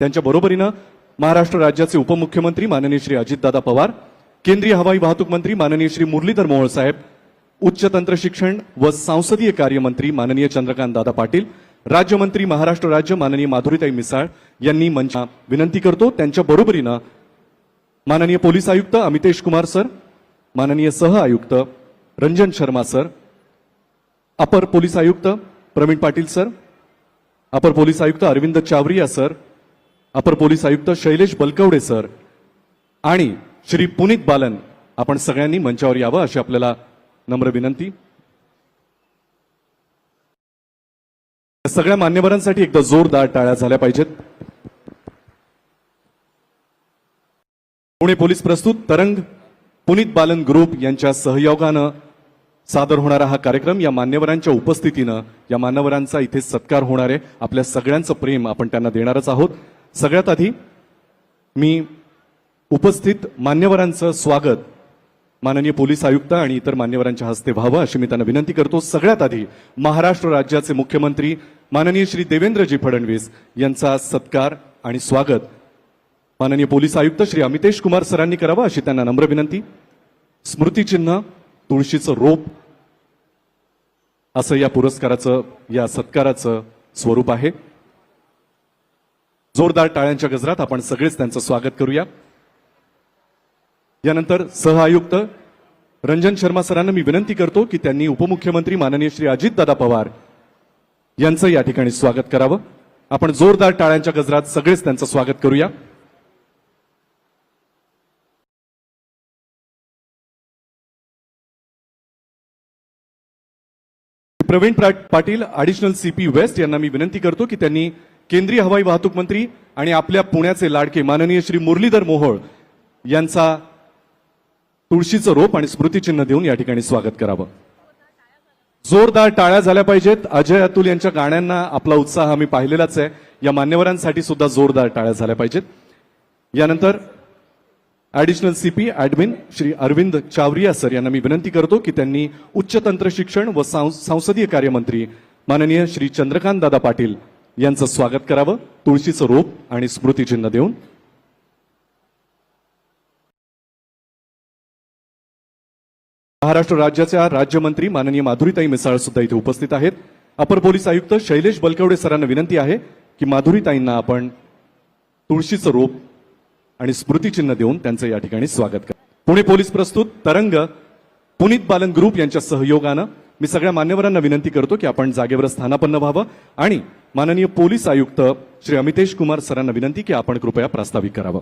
त्यांच्या बरोबरीनं महाराष्ट्र राज्याचे उपमुख्यमंत्री माननीय श्री अजितदादा पवार केंद्रीय हवाई वाहतूक मंत्री माननीय श्री मुरलीधर मोहोळ साहेब उच्च तंत्र शिक्षण व सांसदीय कार्यमंत्री माननीय चंद्रकांत दादा पाटील राज्यमंत्री महाराष्ट्र राज्य माननीय माधुरीताई मिसाळ यांनी मंचा विनंती करतो. त्यांच्या बरोबरीनं माननीय पोलीस आयुक्त अमितेश कुमार सर माननीय सह आयुक्त रंजन शर्मा सर अपर पोलीस आयुक्त प्रवीण पाटील सर अपर पोलीस आयुक्त अरविंद चावरिया सर अपर पोलीस आयुक्त शैलेश बलकवडे सर. आणि श्री पुनीत बालन आपण सगळ्यांनी मंचावर यावं अशी आपल्याला नम्र विनंती. सगळ्या मान्यवरांसाठी एकदा जोरदार टाळ्या झाल्या पाहिजेत. पुणे पोलीस प्रस्तुत तरंग पुनीत बालन ग्रुप यांच्या सहयोगानं सादर होणारा हा कार्यक्रम या मान्यवरांच्या उपस्थितीनं या मान्यवरांचा इथे सत्कार होणार आहे. आपल्या सगळ्यांचं प्रेम आपण त्यांना देणारच आहोत. सगळ्यात आधी मी उपस्थित मान्यवरांचं स्वागत माननीय पोलीस आयुक्त आणि इतर मान्यवरांच्या हस्ते व्हावं अशी मी त्यांना विनंती करतो. सगळ्यात आधी महाराष्ट्र राज्याचे मुख्यमंत्री माननीय श्री देवेंद्रजी फडणवीस यांचा सत्कार आणि स्वागत माननीय पोलीस आयुक्त श्री अमितेश कुमार सरांनी करावं अशी त्यांना नम्र विनंती. स्मृतिचिन्ह तुळशीचं रोप असं या पुरस्काराचं या सत्काराचं स्वरूप आहे. जोरदार टाळ्यांच्या गजरात आपण सगळेच त्यांचं स्वागत करूया. यानंतर सहआयुक्त रंजन शर्मा सरांना मी विनंती करतो की त्यांनी उपमुख्यमंत्री माननीय श्री अजितदादा पवार यांचं या ठिकाणी स्वागत करावं. आपण जोरदार टाळ्यांच्या गजरात सगळेच त्यांचं स्वागत करूया. प्रवीण प्रा- पाटील सी सीपी वेस्ट यांना मी विनंती करतो की त्यांनी केंद्रीय हवाई वाहतूक मंत्री आणि आपल्या पुण्याचे लाडके माननीय श्री मुरलीधर मोहोळ यांचा तुळशीचं रोप आणि स्मृतिचिन्ह देऊन या ठिकाणी स्वागत करावं. जोरदार टाळ्या झाल्या पाहिजेत. अजय अतुल यांच्या गाण्यांना आपला उत्साह आम्ही पाहिलेलाच आहे. या मान्यवरांसाठी सुद्धा जोरदार टाळ्या झाल्या पाहिजेत. यानंतर additional CP admin Shri Arvind Chawariya sir यांना मी विनंती करतो की त्यांनी उच्च तंत्र शिक्षण व संसदीय कार्यमंत्री माननीय श्री चंद्रकांत दादा पाटील यांचं स्वागत करावं. तुळशीचं रोप आणि स्मृतिचिन्ह देऊन. महाराष्ट्र राज्याच्या राज्यमंत्री माननीय माधुरीताई मिसाळ सुद्धा इथे उपस्थित आहेत. अपर पोलीस आयुक्त शैलेश बलकवडे सरांना विनंती आहे की माधुरीताईंना आपण तुळशीचं रोप आणि स्मृतिचिन्ह देऊन त्यांचं या ठिकाणी स्वागत करा पुणे पोलीस प्रस्तुत तरंग पुनीत बालन ग्रुप यांच्या सहयोगानं मी सगळ्या मान्यवरांना विनंती करतो की आपण जागेवर स्थानापन्न व्हावं आणि माननीय पोलीस आयुक्त श्री अमितेश कुमार सरांना विनंती की आपण कृपया प्रास्ताविक करावं.